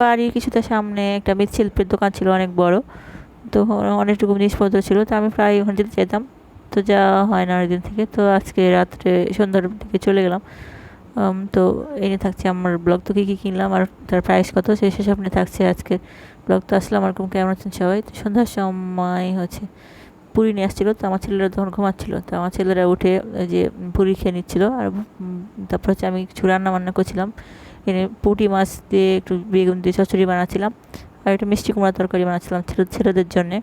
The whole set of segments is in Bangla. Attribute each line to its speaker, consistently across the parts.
Speaker 1: বাড়ির কিছুটা সামনে একটা মৃৎশিল্পের দোকান ছিল, অনেক বড়। তো অনেকটুকু জিনিসপত্র ছিল, তো আমি প্রায় ওখানে যেতে চাইতাম। তো যাওয়া হয় না অনেকদিন থেকে। তো আজকে রাত্রে সন্ধ্যার দিকে চলে গেলাম। তো এনে থাকছে আমার ব্লগ। তো কী কী কিনলাম আর তার প্রাইস কত? সেই সেসব নিয়ে থাকছে আজকে ব্লগ। তো আসলাম আর কেমন আছেন সবাই? তো সন্ধ্যার সময় হচ্ছে পুরি নিয়ে আসছিল। তো আমার ছেলেরা তখন ঘুমাচ্ছিলো। তো আমার ছেলেরা উঠে যে পুরি খেয়ে নিচ্ছিলো। আর তারপর হচ্ছে আমি কিছু রান্না বান্না করছিলাম। এনে পুঁটি মাছ দিয়ে একটু বেগুন দিয়ে চচ্চড়ি বানাচ্ছিলাম। আর একটু মিষ্টি কুমড়া তরকারি বানাচ্ছিলাম ছেলে ছেলেদের জন্যে।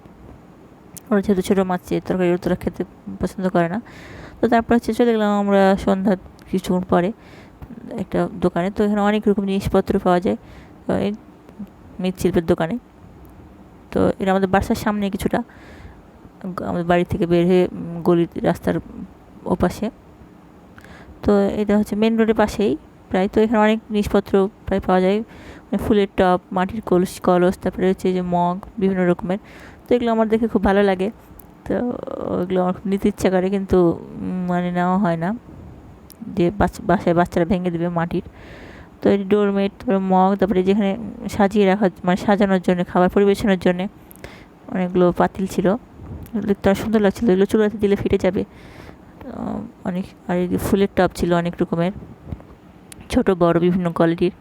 Speaker 1: ওরা ছোটো ছোটো মাছ চেয়ে তরকারি তোরা খেতে পছন্দ করে না। তো তারপর হচ্ছে চলে গেলাম আমরা সন্ধ্যা কিছুক্ষণ পরে একটা দোকানে। তো এখানে অনেক রকম জিনিসপত্র পাওয়া যায় এই মৃৎশিল্পের দোকানে। তো এটা আমাদের বাসার সামনে কিছুটা, আমাদের বাড়ি থেকে বের হয়ে গলির রাস্তার ওপাশে। তো এটা হচ্ছে মেন রোডের পাশেই। প্রায় তো এখানে অনেক জিনিসপত্র প্রায় পাওয়া যায়। মানে ফুলের টব, মাটির কলস কলস, তারপরে হচ্ছে যে মগ, বিভিন্ন রকমের। তো এগুলো আমার দেখে খুব ভালো লাগে। তো ওগুলো আমার খুব নিতে ইচ্ছা করে কিন্তু মানে নেওয়া হয় না। যে বাসায় বাচ্চারা ভেঙে দেবে মাটির। তো এই ডোরমেট, তারপরে মগ, তারপরে যেখানে সাজিয়ে রাখা মানে সাজানোর জন্য, খাবার পরিবেশনের জন্য অনেকগুলো পাতিল ছিল। এগুলো দেখতে অনেক সুন্দর লাগছিল। এগুলো চুলাতে দিলে ফেটে যাবে। অনেক, আর ফুলের টব ছিল অনেক রকমের। ছোট, বড়, বিভিন্ন কোয়ালিটির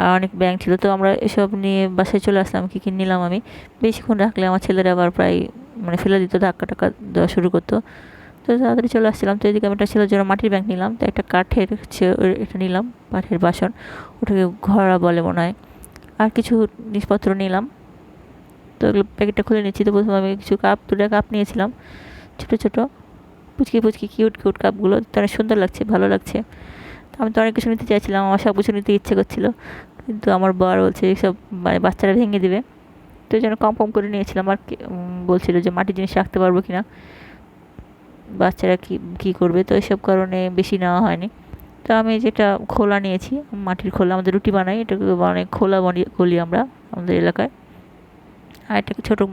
Speaker 1: আর অনেক ব্যাংক ছিল, তো আমরা এসব নিয়ে বাসায় চলে আসলাম, কী কী নিলাম আমি। বেশিক্ষণ রাখলে আমার ছেলেরা আবার প্রায় মানে ফেলে দিত, ধাক্কা টাক্কা দেওয়া শুরু করতো। তো তাড়াতাড়ি চলে আসছিলাম, তো এদিকে আমি একটা ছেলের জন্য মাটির ব্যাংক নিলাম। তো একটা কাঠের এটা নিলাম, কাঠের বাসন। ওটাকে ঘড়া বলে মনে হয়। আর কিছু জিনিসপত্র নিলাম। তো এগুলো প্যাকেটটা খুলে নিচ্ছি, তো প্রথমে আমি কিছু কাপ দুটা কাপ নিয়েছিলাম। ছোটো ছোটো, পুচকি পুচকি কিউট কিউট কাপগুলো তো অনেক সুন্দর লাগছে, ভালো লাগছে। আমি তো অনেক কিছু নিতে চাইছিলাম, আমার সব কিছু নিতে ইচ্ছে করছিল। কিন্তু আমার বর বলছে সব মানে বাচ্চারা ভেঙে দেবে। তো জন্য কম কম করে নিয়েছিলাম আর বলছিল যে মাটির জিনিস রাখতে পারব কি না বাচ্চারা কি, কী করবে? তো এসব কারণে বেশি নেওয়া হয়নি। তো আমি যেটা খোলা নিয়েছি, মাটির খোলা, আমাদের রুটি বানাই, এটাকে অনেক খোলা বলি আমরা আমাদের এলাকায়। আর একটা ছোটো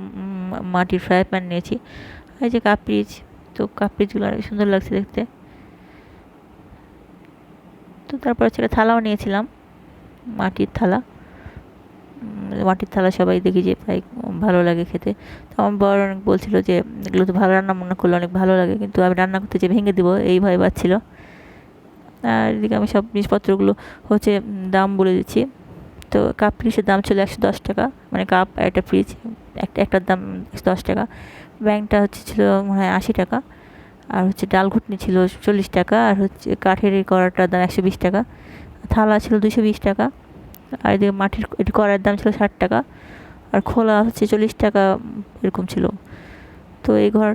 Speaker 1: মাটির ফ্রাই প্যান নিয়েছি। আর যে কাপড়িজ তো কাপড়িজগুলো অনেক সুন্দর লাগছে দেখতে। তারপর হচ্ছে থালাও নিয়েছিলাম, মাটির থালা। মাটির থালা সবাই দেখি যে প্রায় ভালো লাগে খেতে। তো আমার বর অনেক বলছিল যে, এগুলো তো ভালো রান্না বান্না করলে অনেক ভালো লাগে, কিন্তু আমি রান্না করতে যে ভেঙে দেবো, এই ভয় পাচ্ছিল। আর এদিকে আমি সব জিনিসপত্রগুলো হচ্ছে দাম বলে দিচ্ছি। তো কাপ ফ্রিজের দাম ছিল একশো দশ টাকা মানে কাপ, একটা ফ্রিজ একটা, একটার দাম একশো দশ টাকা। ব্যাংকটা হচ্ছে ছিল মনে হয় আশি টাকা। আর হচ্ছে ডাল ঘুটনি ছিল চল্লিশ টাকা, আর হচ্ছে কাঠের এই কড়াটার দাম একশো বিশ টাকা, থালা ছিল দুশো বিশ টাকা, আর এদিকে মাটির এটি কড়ার দাম ছিল ষাট টাকা, আর খোলা হচ্ছে চল্লিশ টাকা, এরকম ছিল। তো এই ঘর